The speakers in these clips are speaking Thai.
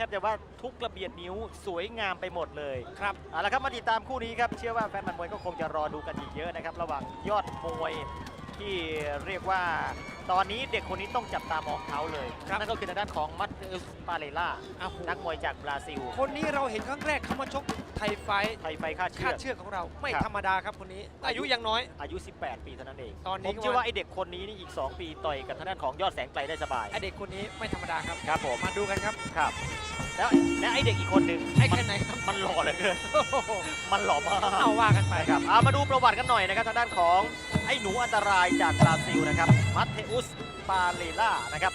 ทบจะว่าทุกระเบียดนิ้วสวยงามไปหมดเลยครับเอาละครับมาติดตามคู่นี้ครับเชื่อว่าแฟนมันมวยก็คงจะรอดูกันอีกเยอะนะครับ ระหว่างยอดมวยที่เรียกว่าตอนนี้เด็กคนนี้ต้องจับตามองเขาเลยครับนั่นก็คือทางด้านของมัตเอสปาเลล่าอ้าวนักมวยจากบราซิล คนนี้เราเห็นครั้งแรกเขามาชกไทยไฟท์ไทยไฟค่าเชืคาอดกเชือกของเราไม่ครับธรรมดาครับคนนี้ อายุยังน้อยอายุ 18 ปีเท่านั้นเองตอนผนี้มก็เชื่อว่าไอเด็กคนนี้นี่อีก 2 ปีต่อยกับทางด้านของยอดแสงไกลได้สบายไอเด็กคนนี้ไม่ธรรมดาครับครับผมมาดูกันครับครับ แล้วและไอเด็กอีกคนหนึ่งไอ้มัแค่นไหนครับมันหล่อเหลือเกินโอ้โหมันหล่อมาก เอาว่ากันไปนะครับเอามาดูประวัติกันหน่อยนะครับทางด้านของไอ้หนูอันตรายจากบราซิลนะครับ มัตเทอุส ปาเลล่านะครับ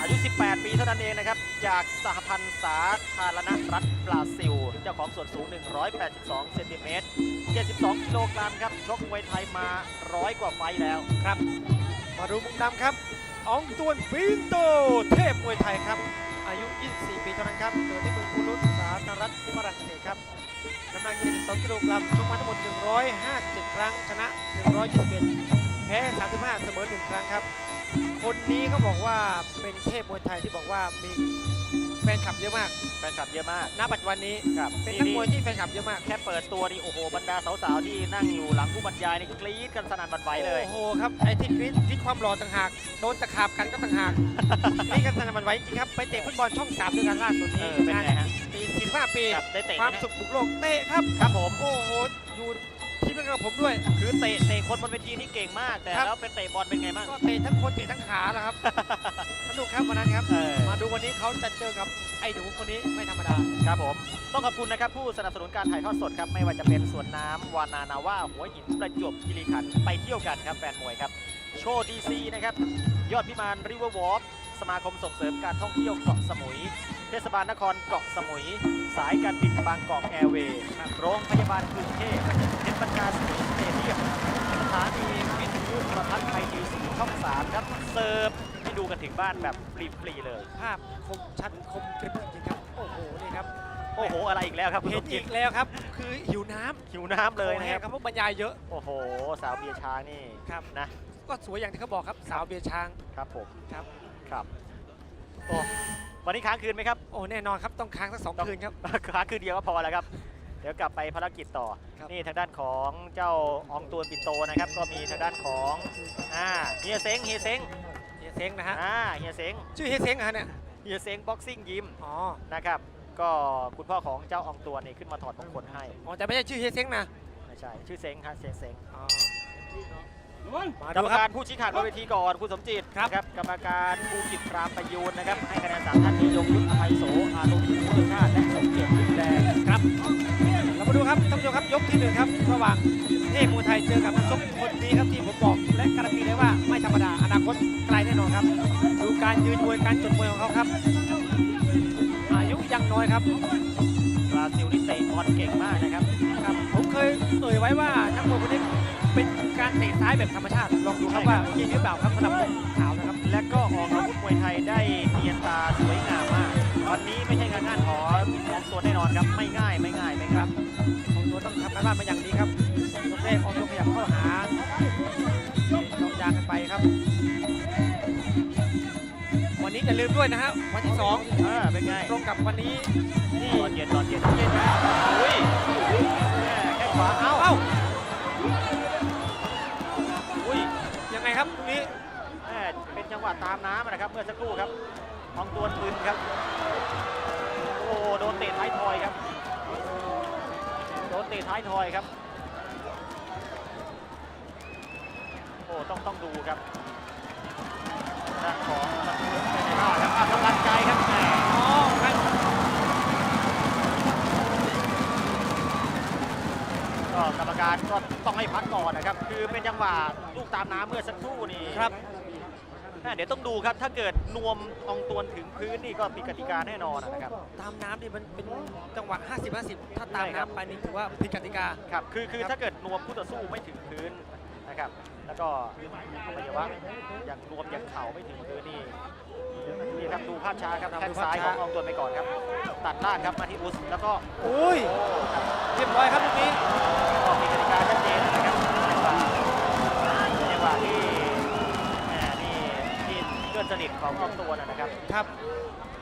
อายุ 18 ปีเท่านั้นเองนะครับ จากสหพันธ์สาธารณรัฐบราซิล เจ้าของส่วนสูง 182 เซนติเมตร 72 กิโลกรัมครับ ชกมวยไทยมาร้อยกว่าไฟต์แล้วครับ มาดูมุมดำครับอองตวนปินโต เทพมวยไทยครับ อายุ 24 ปีเท่านั้นครับเกิดที่เมืองคูลุสสาธารณรัฐฝรั่งเศสครับน้ำหนัก72กิโลกรัมชกมาทั้งหมด 157 ครั้ง ชนะ 121 แพ้ 35 เสมอ 1 ครั้งครับ คนนี้เขาบอกว่าเป็นเทพมวยไทยที่บอกว่ามีแฟนคลับเยอะมากแฟนคลับเยอะมากณปัจจุบันนี้ครับเป็นนักมวยที่แฟนคลับเยอะมาก แค่เปิดตัวนี่โอ้โหบรรดาสาวๆที่นั่งอยู่หลังผู้บรรยายนี่ก็กรี๊ดกันสนั่นหวันไหวเลย โอ้โหครับไอ้ที่กรี๊ดกรี๊ดความหล่อต่างหากโดนตะขาบกันก็ต่างหากกรี๊ดกันสนั่นหวันไหวจริงครับไปเตะฟุตบอลช่องสามด้วยกันล่าสุดเอนี้อเป็นไงฮะ ปี45ปีครับได้เตะความไหมฮะสุขบุกโลกเตะครับครับผม โอ้โหอยู่ ที่นั่นกับผมด้วย คือเตะเตะคนบนเวทีนี่เก่งมาก แต่ครับ แล้วไปเตะบอลเป็นไงบ้าง ก็เตะทั้งคนเตะทั้งขาแหละครับ สนุกครับวันนั้นครับ เออ มาดูวันนี้เขาจะเจอกับไอ้หนูคนนี้ไม่ธรรมดา ครับผม ต้องขอบคุณนะครับผู้สนับสนุนการถ่ายทอดสดครับ ไม่ว่าจะเป็นสวนน้ำวานานาว่าหัวหินประจวบคีรีขันธ์ไปเที่ยวกันครับแฟนมวยครับ โชว์ดีซีนะครับ ยอดพิมานริเวอร์วอล์กสมาคมส่งเสริมการท่องเที่ยวเกาะสมุย เทศบาลนครเกาะสมุย สายการบินบางกอกแอร์เวย์โรงพยาบาลกรุงเทพเพชร บรรดาสตีสเตเดียมสถานีวิทยุโทรทัศน์ไทยทีวีสีช่องสามครับเสิร์ฟให้ดูกันถึงบ้านแบบฟรีๆเลย ภาพคมชัดคมกริบจริงครับ โอ้โห นี่ครับ โอ้โห อะไรอีกแล้วครับคุณเห็สนมจิอีตกแล้วครับ คือหิวน้ำหิวน้ำเลยนะแห้คงรับครับเพราะบรรยายเยอะ โอ้โห สาวเบียร์ช้างนี่ครับ นะก็สวยอย่างที่เขาบอกครับ สาวเบียร์ช้าง ครับผมครับ ครับโอ้วันนี้ค้างคืนไหมครับ โอ้ แน่นอนครับ ต้องค้างสักสองต้อง คืนครับ ค้างคืนเดียวก็พอแล้วครับ เดี๋ยวกลับไปภารกิจต่อครับนี่ทางด้านของเจ้าอองตวนปินโตนะครับ ก็มีทางด้านของอ่าเฮียเซ้งเฮียเซ้งเฮียเซ้งนะฮะอ่าเฮียเซ้งชื่อเฮียเซ้งเหรอฮะเนี่ยเฮียเซ้งบ็อกซิ่งยิมอ๋อนะครับ ก็คุณพ่อของเจ้าอองตวนนี่ขึ้นมาถอดมงคลให้อ๋อแต่ไม่ใช่ชื่อเฮียเซ้งนะไม่ใช่ชื่อเซ้งฮะเซ้งเซ้งอ๋อมากรดูรมครักาบรผู้ชี้ขาดบนเวทีก่อนคุณสมจิตครับนะกรรมการภูกิจรามประยูนนะครับให้คะแนนสามท่านมียงยุทธอภัยโสอานุยุทธพุทธชาติและสมเกียรติดินแดงครับเรา มาดูครับท่านผู้ชมครับยกที่หนึ่งครับระหว่างเทพมวยไทยเจอกับนักชกคนนี้ครับที่ผมบอกและการันตีเลยว่าไม่ธรรมดาอนาคตไกลแน่นอนครับ ดูการยืนมวยการจดมวยของเขาครับ อายุยังน้อยครับบราซิลนี่เตะบอลเก่งมากนะครับครับ ผมเคยเอ่ยไว้ว่านักมวยคนนี้เป็นการเตะซ้ายแบบธรรมชาติลองดูครับว่าจริงหรือเปล่าครับสำหรับขาวนะครับ และก็ออกอาวุธมวยไทยได้เนียนตาสวยงามมาก วันนี้ไม่ใช่งานง่ายขอของตัวแน่นอนครับไม่ง่ายไม่ง่ายไม่ครับของ ตัวต้องทำการบ้านมาอย่างดีครับยกแรกออกตัวขยับเข้าหาจองยางกันไปครับ วันนี้อย่าลืมด้วยนะฮะวันที่สองเออเป็นไงตรงกับวันนี้ที่ตอนเย็นตอนเย็นเย็นนะอุ้ยแม่แค่ขวาเอ้าเอ้าอุ้ยยังไงครับตรงนี้แม่เป็นจังหวะตามน้ำนะครับเมื่อสักครู่ครับอองตวนปืนครับ โอ้โหโดนเตะท้ายทอยครับ โดน เตะท้ายทอยครับ โอ้ต้องต้องดูครับด้านของมันเมืองเป็นไงบ้างครับอะกำลังใจครับแหมอ๋อครับก็กรรมการก็ต้องให้พักก่อนนะครับ คือเป็นจังหวะลูกตามน้ำเมื่อสักครู่นี่ครับแม่ เดี๋ยวต้องดูครับถ้าเกิดนวมอองตวนถึงพื้นนี่ก็มีกติกาแน่นอนนะครับ ตามน้ำนี่มันเป็นจังหวะ 50 50 ถ้าตามใช่ครับน้ำไปนี่ถือว่าผิดกติกาครับคือคือครับถ้าเกิดนวมคู่ต่อสู้ไม่ถึงพื้นนะครับ แล้วก็อวัยวะอย่างนวมอย่างเข่าไม่ถึงพื้นนี่นี่ครับดูภาพช้าครับแข้งซ้ายของอองตวนไปก่อนครับ ตัดล่างครับมาที่อุสแล้วก็อุ้ยโอ้ครับเรียบร้อยครับตรงนี้ก็มีกติกาชัดเจนนะครับจังหวะจังหวะที่แหมนี่ที่เพื่ อนสนิทของอองตวนนะครับ ครับ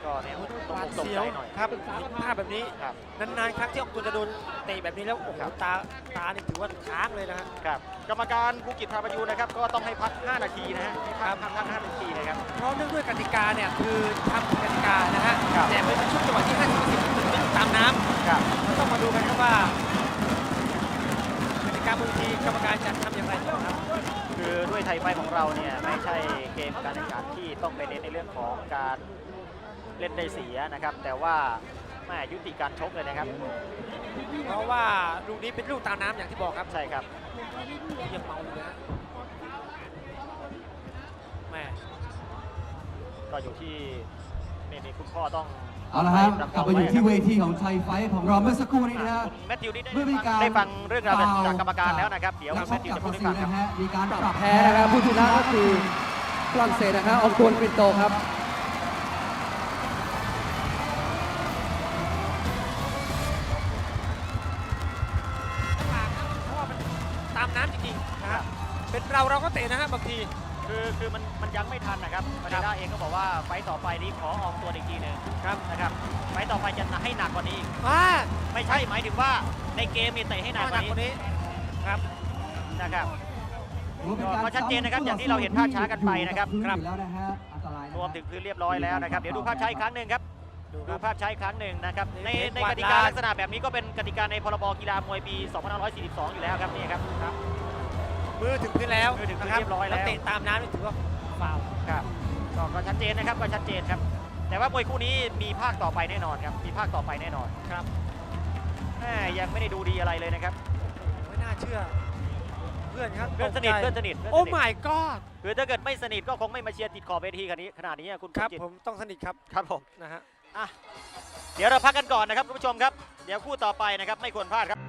ก็เนี่ยโอ้โหต้องหวาดตกเสีใจยวหน่อย ครับเห็นภาพแบบนี้ ครับนานๆ ครั้งที่อองตุนจะโดนเตะแบบนี้แล้วโอ้โหครับ ตาตานี่ถือว่าค้างเลยนะฮะ ครับกรรมการภูกิจพาประยูนนะครับ ก็ต้องให้พัก 5 นาทีนะฮะให้พักครับพัก5นาทีนะครับ เพราะเนื่องด้วยกติกาเนี่ยคือทำกติกานะฮะครับ แต่เป็นช่วงจังหวะที่ 50 50ถึงตามน้ำครับเราต้องมาดูกันครับว่ากติกาบางทีกรรมการจะทำอย่างไรต่อครับ คือด้วยไทยไฟท์ของเราเนี่ยไม่ใช่เกมการแข่งขันที่ต้องไปเน้นในเรื่องของการเล่นได้เสียนะครับ แต่ว่าแม่ยุติการชกเลยนะครับ เพราะว่าลูกนี้เป็นลูกตามน้ำอย่างที่บอกครับใช่ครับยังเมาอยู่นะฮะแม่ก็อยู่ที่ นี่นี่คุณพ่อต้องเอาละครับกลับมาอยู่ที่เวทีของชัยไฟท์ของเราเมื่อสักครู่นี้นะฮะ คุณแมทธิวนี่ได้เมื่อมีการ ได้ฟังเรื่องราวจากกรรมการแล้วนะครับ เดี๋ยวนัคุกณชแมทกธิวจากจะบพูดให้ซิฟังครับลนะฮะมีการปรับแพ้นะครับผู้ชนะก็คือฝรั่งเศสนะครับอองตวนกรินโตครับลำบากครับเพราะว่ามันตามน้ำจริงๆนะฮะเป็นเราเราก็เตะนะฮะบางที คือคือมันมันยังไม่ทันนะครับมาริด้าเองก็บอกว่าไฟต์ต่อไปนี้ขอออกตัวอีกทีหนึ่งครับนะครับไฟต์ต่อไปจะให้หนักกว่านี้อีกอ่าไม่ใช่หมายถึงว่าในเกมมีเตะให้หนักกว่านี้นี้ครับนะครับถือว่าเป็นการก็ชัดเจนนะครับอย่างที่เราเห็นภาพช้ากันไปนะครับอยู่กัพื้อยู่แล้วนะฮะอันตรายนะรวมถึงพื้นเรียบร้อยแล้วนะครับ เดี๋ยวดูภาพช้าอีกครั้งหนึ่งครับดูคดูรับภาพช้าอีกครั้งหนึ่งนะครับในเห็นในกวาดกติกาลานลักษณะแบบนี้ก็เป็นกติกาในพรบกีฬามวยปี 2542 อยู่แล้วครับนี่ครับครับ มือถึงพื้นแล้วมือถึงพื้นนะคเรียบร้อยแล้ว เตะตามน้ำนี่ถือว่าฟาวล์ครับก็ก็ชัดเจนนะครับก็ชัดเจนครับ แต่ว่ามวยคู่นี้มีภาคต่อไปแน่นอนครับ มีภาคต่อไปแน่นอนครับแม่ยังไม่ได้ดูดีอะไรเลยนะครับ ไม่น่าเชื่อ เพื่อนครับเพื่อนสนิทตกใจเพื่อนสนิทเพื่อนโอ้สนิท my god คือถ้าเกิดไม่สนิทก็คงไม่มาเชียร์ติดขอบเวทีขนาดนี้ขนาดนี้คุณครับ จิตผมต้องสนิทครับครับผม นะฮะ เดี๋ยวเราพักกันก่อนนะครับคุณผู้ชมครับ เดี๋ยวคู่ต่อไปนะครับไม่ควรพลาดครับ